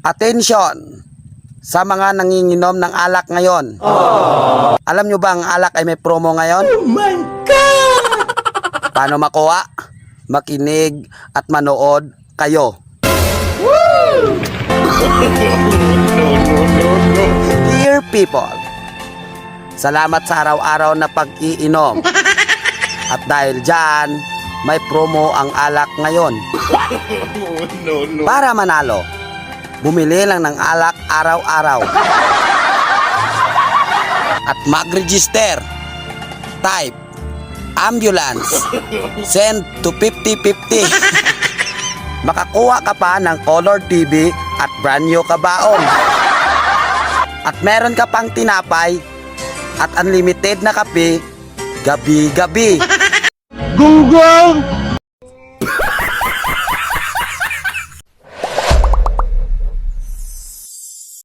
Attention sa mga nanginginom ng alak ngayon. Alam nyo ba ang alak ay may promo ngayon? Oh my God! Paano makuha? Makinig at manood kayo. Dear people, salamat sa araw-araw na pag-iinom. At dahil dyan, may promo ang alak ngayon. Para manalo, bumili lang ng alak araw-araw. At mag-register. Type ambulance. Send to 5050. Makakuha ka pa ng color TV at brand new kabaong. At meron ka pang tinapay at unlimited na kape gabi-gabi. Gunggong!